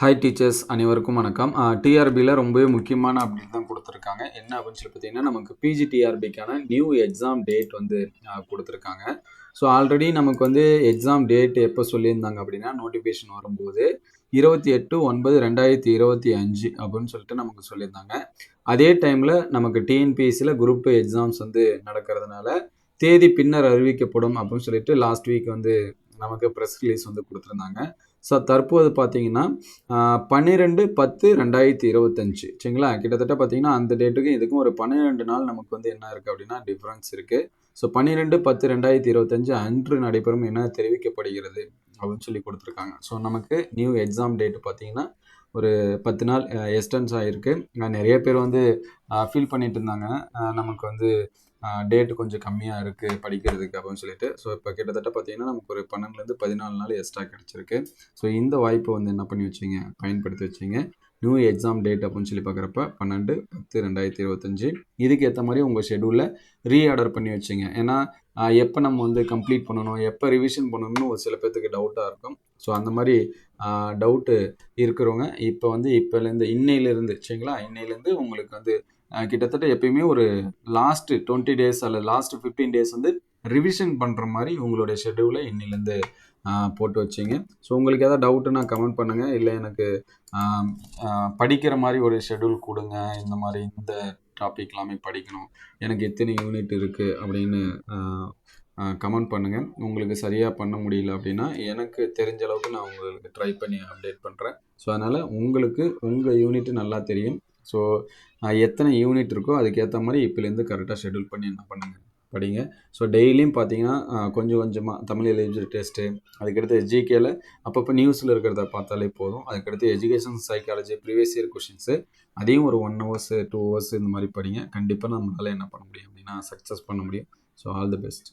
Hi teachers அனைவருக்கும் வணக்கம். டிஆர்பியில் ரொம்பவே முக்கியமான அப்டேட் தான் கொடுத்துருக்காங்க. என்ன அப்படின்னு சொல்லி பார்த்தீங்கன்னா நமக்கு பிஜிடிஆர்பிக்கான நியூ எக்ஸாம் டேட் வந்து கொடுத்துருக்காங்க. ஸோ ஆல்ரெடி நமக்கு வந்து எக்ஸாம் டேட் எப்போ சொல்லியிருந்தாங்க அப்படின்னா நோட்டிஃபிகேஷன் வரும்போது இருபத்தி எட்டு ஒன்பது ரெண்டாயிரத்தி இருபத்தி அஞ்சு அப்படின்னு சொல்லிட்டு நமக்கு சொல்லியிருந்தாங்க. அதே டைமில் நமக்கு டிஎன்பிஎஸ்சியில் குரூப் எக்ஸாம்ஸ் வந்து நடக்கிறதுனால தேதி பின்னர் அறிவிக்கப்படும் அப்படின்னு சொல்லிட்டு லாஸ்ட் வீக் வந்து நமக்கு ப்ரெஸ் ரிலீஸ் வந்து கொடுத்துருந்தாங்க. ஸோ தற்போது பார்த்தீங்கன்னா பன்னிரெண்டு பத்து ரெண்டாயிரத்தி இருபத்தஞ்சு. சரிங்களா? கிட்டத்தட்ட பார்த்தீங்கன்னா அந்த டேட்டுக்கும் இதுக்கும் ஒரு பன்னிரெண்டு நாள் நமக்கு வந்து என்ன இருக்குது அப்படின்னா டிஃப்ரென்ஸ் இருக்குது ஸோ பன்னிரெண்டு பத்து ரெண்டாயிரத்தி இருபத்தஞ்சு அன்று நடைபெறும் என தெரிவிக்கப்படுகிறது அப்படின்னு சொல்லி கொடுத்துருக்காங்க. ஸோ நமக்கு நியூ எக்ஸாம் டேட்டு பார்த்தீங்கன்னா ஒரு பத்து நாள் எஸ்டன்ஸ் ஆகிருக்கு நிறைய பேர் வந்து ஃபீல் பண்ணிட்டு இருந்தாங்க. நமக்கு வந்து டேட் கொஞ்சம் கம்மியாக இருக்குது படிக்கிறதுக்கு அப்படின்னு சொல்லிட்டு. ஸோ இப்போ கிட்டத்தட்ட பார்த்தீங்கன்னா நமக்கு ஒரு பன்னெண்டுலேருந்து பதினாலு நாள் எக்ஸ்ட்ரா கிடச்சிருக்கு. ஸோ இந்த வாய்ப்பை வந்து என்ன பண்ணி வச்சிங்க? பயன்படுத்தி வச்சிங்க. நியூ எக்ஸாம் டேட் அப்படின்னு சொல்லி பார்க்குறப்ப பன்னெண்டு பத்து ரெண்டாயிரத்தி இருபத்தஞ்சு. இதுக்கு ஏற்ற மாதிரி உங்கள் ஷெடியூலில் ரீஆர்டர் பண்ணி வச்சிங்க. ஏன்னா எப்போ நம்ம வந்து கம்ப்ளீட் பண்ணணும் எப்போ ரிவிஷன் பண்ணணும்னு ஒரு சில பேர்த்துக்கு டவுட்டாக இருக்கும். ஸோ அந்த மாதிரி டவுட்டு இருக்கிறவங்க இப்போ வந்து இப்போலேருந்து இன்னையிலேருந்து சரிங்களா? இன்னையிலேருந்து உங்களுக்கு வந்து கிட்டத்தட்ட எப்பயுமே ஒரு லாஸ்ட்டு டுவெண்ட்டி டேஸ் அல்ல லாஸ்ட் ஃபிஃப்டீன் டேஸ் வந்து ரிவிஷன் பண்ணுற மாதிரி உங்களுடைய ஷெடியூலை இன்னிலேருந்து போட்டு வச்சிங்க. ஸோ உங்களுக்கு எதாவது டவுட்டுன்னா கமெண்ட் பண்ணுங்கள் இல்லை எனக்கு படிக்கிற மாதிரி ஒரு ஷெடியூல் கொடுங்க. இந்த மாதிரி இந்த டாபிக் எல்லாமே படிக்கணும். எனக்கு எத்தனை யூனிட் இருக்குது அப்படின்னு கமெண்ட் பண்ணுங்கள் உங்களுக்கு சரியாக பண்ண முடியல அப்படின்னா எனக்கு தெரிஞ்ச அளவுக்கு நான் உங்களுக்கு ட்ரை பண்ணி அப்டேட் பண்ணுறேன் ஸோ அதனால் உங்களுக்கு உங்கள் யூனிட் நல்லா தெரியும். ஸோ எத்தனை யூனிட் இருக்கோ அதுக்கேற்ற மாதிரி இப்போலேருந்து கரெக்டாக ஷெடியூல் பண்ணி என்ன பண்ணுங்கள் படிங்க. ஸோ டெய்லியும் பார்த்தீங்கன்னா கொஞ்சம் கொஞ்சமாக தமிழ் எலிஜிபிள் டெஸ்ட்டு அதுக்கடுத்து ஜிகேல அப்பப்போ நியூஸில் இருக்கிறத பார்த்தாலே போதும். அதுக்கடுத்து education psychology previous year questions அதையும் ஒரு ஒன் ஹவர்ஸ் டூ ஹவர்ஸ் இந்த மாதிரி படிங்க. கண்டிப்பாக நம்மளால் என்ன பண்ண முடியும் அப்படின்னா சக்ஸஸ் பண்ண முடியும். So all the best